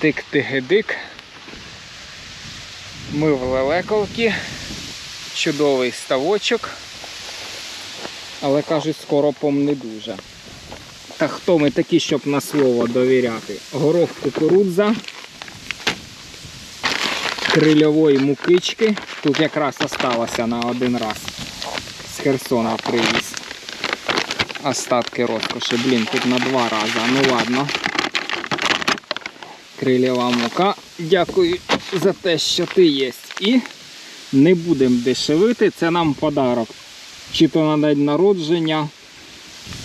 Тик-тигедик. Ми в лелековці. Чудовий ставочок. Але кажуть, з коропом не дуже. Та хто ми такі, щоб на слово довіряти? Горох кукурудза, крильової мукички. Тут якраз осталося на один раз. З Херсона привіз. Остатки розкоші. Блін, тут на два рази. Ну ладно. Крильова мука. Дякую за те, що ти є. І не будемо дешевити. Це нам подарок. Чи то на день народження,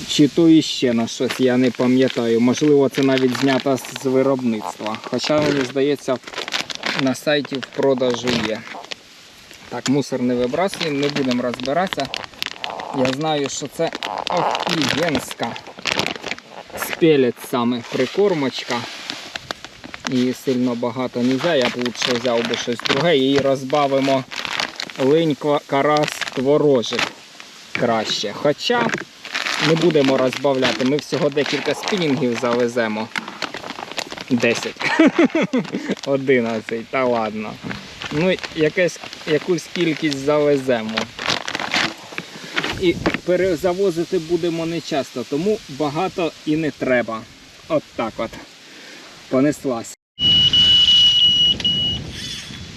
чи то іще на щось, я не пам'ятаю. Можливо, це навіть знято з виробництва. Хоча, мені здається, на сайті в продажу є. Так, мусор не вибрасуємо, не будемо розбиратися. Я знаю, що це офігенська спелець саме прикормочка. Її сильно багато не можна, я б лучше взяв би щось друге. Її розбавимо линь, карась, творожик краще. Хоча не будемо розбавляти, ми всього декілька спінінгів завеземо. 10. 11, та ладно. Ну, якесь, якусь кількість завеземо. І перезавозити будемо не часто, тому багато і не треба. От так от. Понеслась.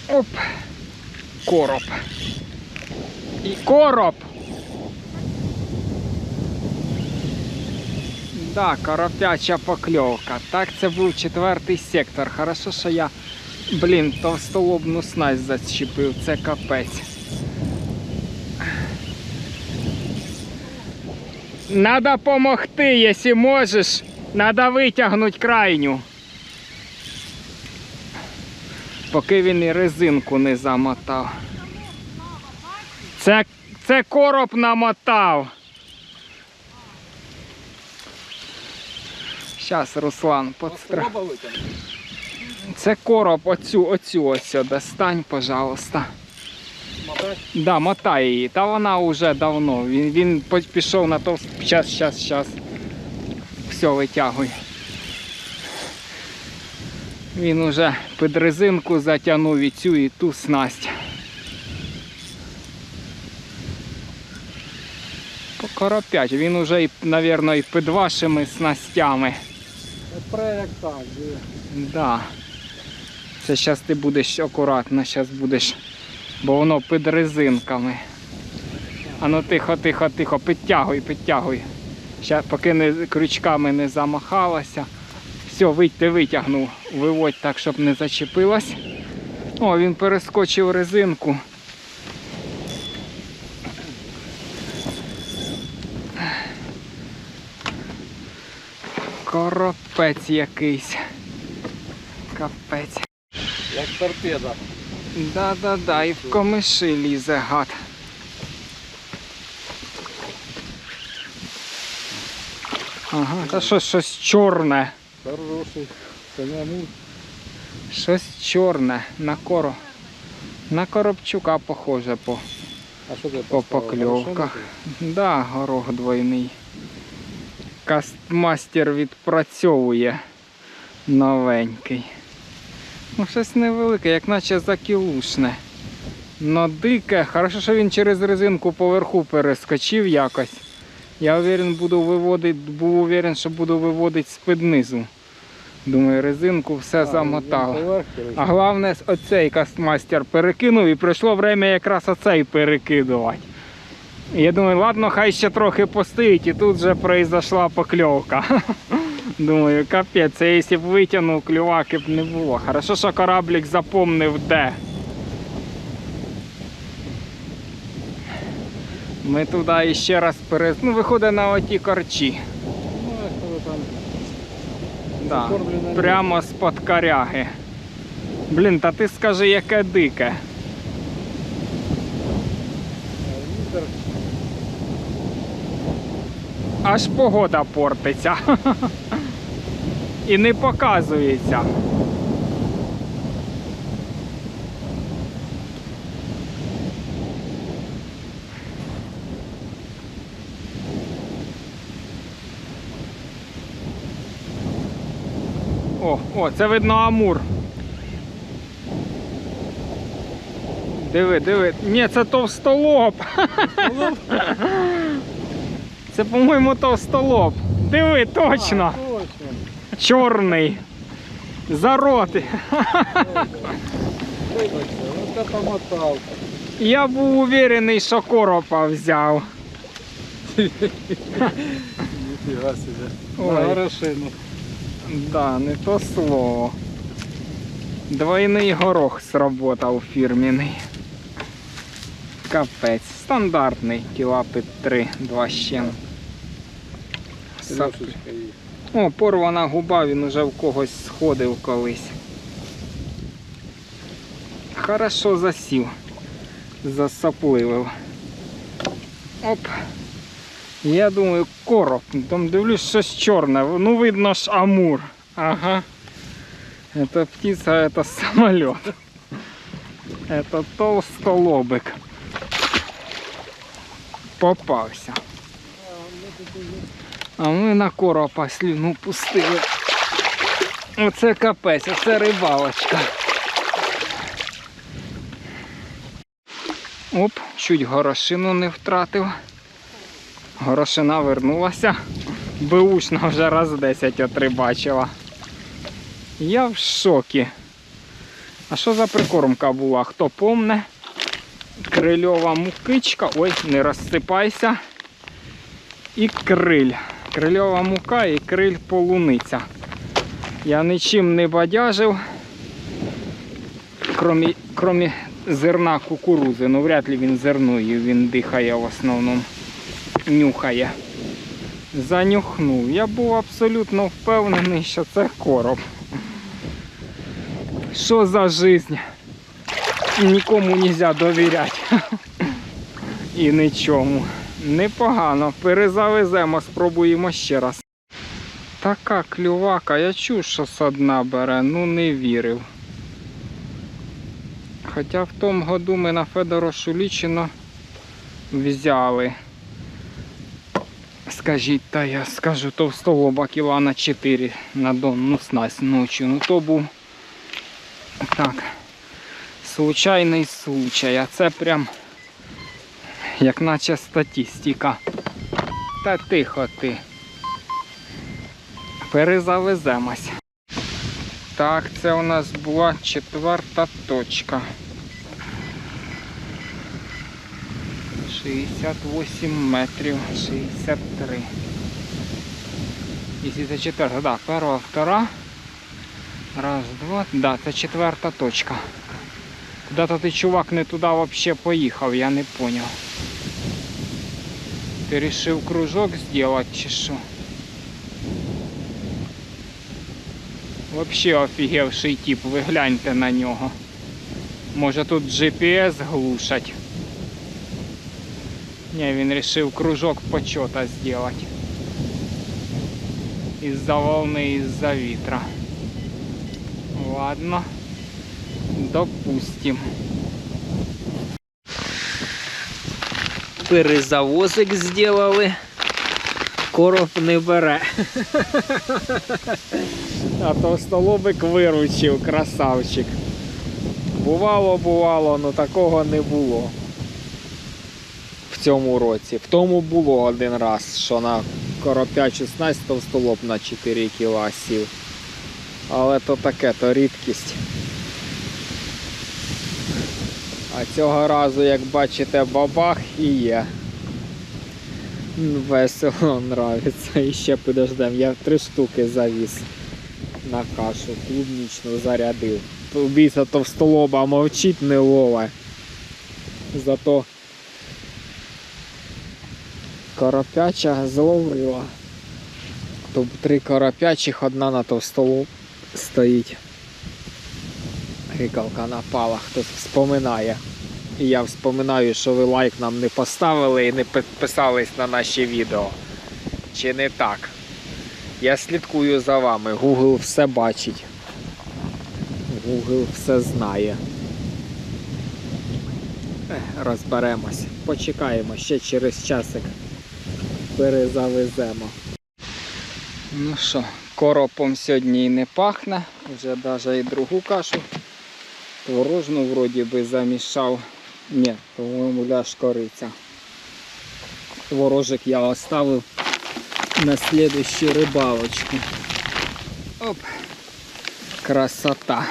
Оп. Короб. І короб. Да, коропяча покльовка. Так, це був четвертий сектор. Хорошо, що я, блін, товстолобну снасть зачепив. Це капець. Надо помогти, якщо можеш. Надо витягнути крайню. Поки він і резинку не замотав. Це, це короб намотав. Щас, Руслан, подстра... Це короб, оцю, оцю ось достань, пожалуйста. Да, мотай її. Та вона вже давно. Він, він пішов на то. Щас, щас, щас. Все, витягуй. Він уже під резинку затягнув і цю і ту снасть. Покоропять. Він уже, мабуть, і під вашими снастями. Проект так. Да. Це зараз ти будеш акуратно, зараз будеш, бо воно під резинками. А ну тихо, тихо, тихо, підтягуй, підтягуй. Ще поки не, крючками не замахалася. Все, вийти ти витягнув. Виводь так, щоб не зачепилась. О, він перескочив резинку. Коропець якийсь. Капець. Як торпеда. Да-да-да, і в комиші лізе гад. Ага, та щось, щось чорне. Хороший. Це не. Щось чорне на коро. На коробчука похоже по, А що ти по покльовках. Да, горох двойний. Кастмастер відпрацьовує новенький. Ну, щось невелике, як наче закілушне. Но дике, хорошо, що він через резинку поверху перескочив якось. Я уверен, буду виводити, був уверен, що буду виводити з-під низу. Думаю, резинку все коротше. А головне, оцей кастмастер перекинув і прийшло время якраз оцей перекидувати. Я думаю, ладно, хай ще трохи постоїть, і тут вже произошла покльовка. Думаю, капець, якщо б витягнув, клюваки б не було. Хорошо, що кораблік запомнив де. Ми туди ще раз перез... Ну, виходить на оті корчі. Да. Прямо з-под коряги. Блін, та ти скажи, яке дике. Аж погода портиться. І не показується. О, о, це видно Амур. Диви, диви. Ні, це товстолоб. Це, по-моєму, товстолоб. Диви, точно. А, точно. Чорний. Зароти. Я був уверений, що коропа взяв. Ніфіга себе. Ой. Горошину. Да, не то слово. Двойний горох сработав фірміний. Капець. Стандартний кіла 3, 2 з чим. Сап- О, порвана губа, він уже в когось сходив колись. Хорошо засів. Засапливив. Оп. Я думаю, короб. Там дивлюсь щось чорне. Ну видно ж амур. Ага. Это птица, это самолет. Это толстолобик. Попався. А ми на коропа слюну пустили. Оце капець, оце рибалочка. Оп, чуть горошину не втратив. Горошина вернулася. Беушна вже раз 10 отрибачила. Я в шокі. А що за прикормка була? Хто помне? Крильова мукичка. Ой, не розсипайся. І криль. Крильова мука і криль полуниця. Я нічим не бадяжив, крім, зерна кукурузи. Ну вряд ли він зерною, він дихає в основному, нюхає. Занюхнув. Я був абсолютно впевнений, що це короб. Що за жизнь? Нікому не можна довіряти. І нічому. Непогано. Перезавеземо, спробуємо ще раз. Така клювака, я чув, що со дна бере, ну не вірив. Хоча в тому году ми на Федорошу Лічино взяли. Скажіть, та я скажу, товстолоба кіла на 4 на донну снасть ночі. Ну то був так. Случайний случай, а це прям як наче статистика. Та тихо ти. Перезавеземось. Так, це у нас була четверта точка. 68 метрів, 63. Якщо це четверта, да, перша, втора. Раз, два. Да, це четверта точка. Куда-то ти чувак не туди взагалі поїхав, я не поняв. Ти вирішив кружок зробити чи що? Вообще офігевший тип, ви гляньте на нього. Може тут GPS глушать. Ні, він вирішив кружок почота зробити. Із-за волни, із-за вітра. Ладно. Допустим. Перезавозик зробили. Короб не бере. А товстолобик виручив, красавчик. Бувало, бувало, але такого не було. В цьому році. В тому було один раз, що на коропя 16 товстолоб на 4 кіла сів. Але то таке, то рідкість. А цього разу, як бачите, бабах і є. Весело нравиться. І ще подождем. Я три штуки завіз на кашу. Клубнічну зарядив. Убійця товстолоба мовчить не лове. Зато коропяча зловила. Тут три коропячих, одна на товстолоб стоїть. Гикалка напала, хтось вспоминає. І я вспоминаю, що ви лайк нам не поставили і не підписались на наші відео. Чи не так? Я слідкую за вами. Google все бачить. Google все знає. Розберемось. Почекаємо, ще через часик перезавеземо. Ну що, Коропом сьогодні і не пахне, вже навіть і другу кашу. Творожну вроді би замішав. Ні, по-моєму ляж кориця. Творожик я оставив на слідущу рибалочку. Оп. Красота.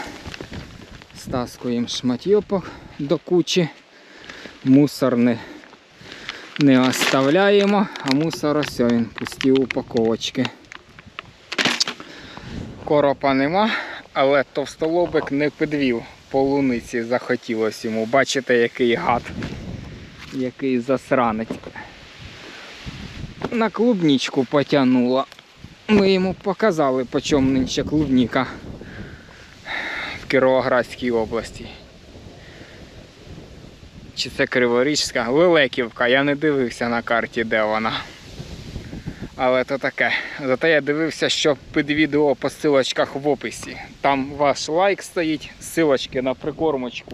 Стаскуємо шматьопок до кучі. Мусор не, оставляємо, а мусор ось він, пусті упаковочки. Коропа нема, але товстолобик не підвів. Полуниці захотілося йому. Бачите, який гад, який засранець. На клубничку потягнула. Ми йому показали, по чому нинче клубніка в Кіровоградській області. Чи це Криворіжська? Лелеківка, я не дивився на карті, де вона. Але то таке. Зате я дивився, що під відео по силочках в описі. Там ваш лайк стоїть, силочки на прикормочку.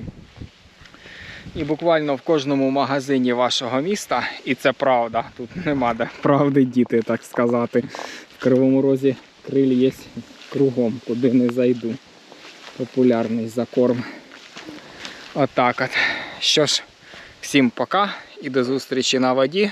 І буквально в кожному магазині вашого міста, і це правда, тут нема де правди діти, так сказати. В Кривому Розі криль є кругом, куди не зайду. Популярний закорм. Отак от. Що ж, всім пока і до зустрічі на воді.